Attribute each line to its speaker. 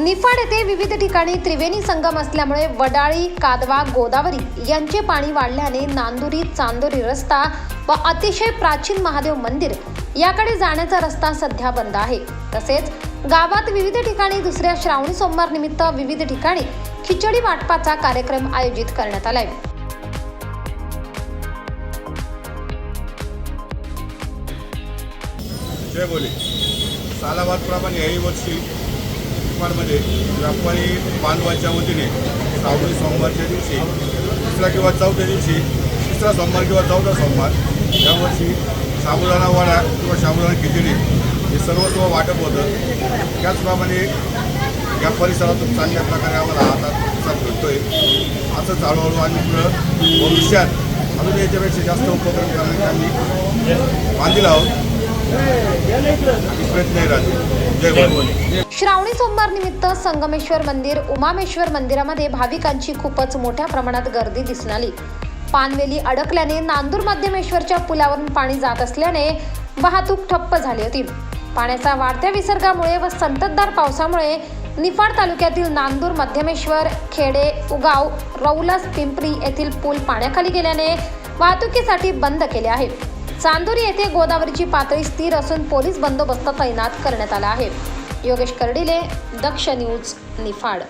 Speaker 1: निफाड येथे विविध ठिकाणी त्रिवेणी संगम असल्यामुळे वडाळी कादवा गोदावरी यांचे पाणी वाढल्याने नांदुरी चांदोरी रस्ता व अतिशय प्राचीन महादेव मंदिर याकडे जाण्याचा रस्ता सध्या बंद आहे. तसेच गावात विविध ठिकाणी दुसऱ्या श्रावणी सोमवार निमित्त विविध ठिकाणी खिचडी वाटपाचा कार्यक्रम आयोजित करण्यात आलाय.
Speaker 2: जय सालाबादप्रमाणे याही वर्षी यवतमाळमध्ये व्यापारी बांधवाच्या वतीने सावळी सोमवारच्या दिवशी तिसरा किंवा चौथ्या दिवशी तिसरा सोमवार किंवा चौथा सोमवार यावर्षी साबुदाणा वडा किंवा साबुदाणा खिचडी हे सर्वस्व वाटप होतं. त्याचप्रमाणे या परिसरातून चांगल्या प्रकारे आम्हाला हातात प्रतिसाद भेटतोय असंच हळूहळू आणि पुढं भविष्यात अजून याच्यापेक्षा जास्त उपक्रम करण्याचे आम्ही बांधील आहोत.
Speaker 1: श्रावणी सोमवार निमित्त संगमेश्वर मंदिर उमामेश्वर मंदिरामध्ये भाविकांची खूपच मोठ्या प्रमाणात गर्दी दिसून आली. पानवेली अडकल्याने नांदूर मध्यमेश्वरच्या पुलावरून पाणी जात असल्याने वाहतूक ठप्प झाली होती. पाण्याचा वाढत्या विसर्गामुळे व संततधार पावसामुळे निफाड तालुक्यातील नांदूर मध्यमेश्वर खेडे उगाव रौलस पिंपरी येथील पूल पाण्याखाली गेल्याने वाहतुकीसाठी बंद केले आहे चांदोरी येथे गोदावरीची पातळी स्थिर असून पोलीस बंदोबस्त तैनात करण्यात आला आहे. योगेश कर्डिले दक्ष न्यूज निफाड.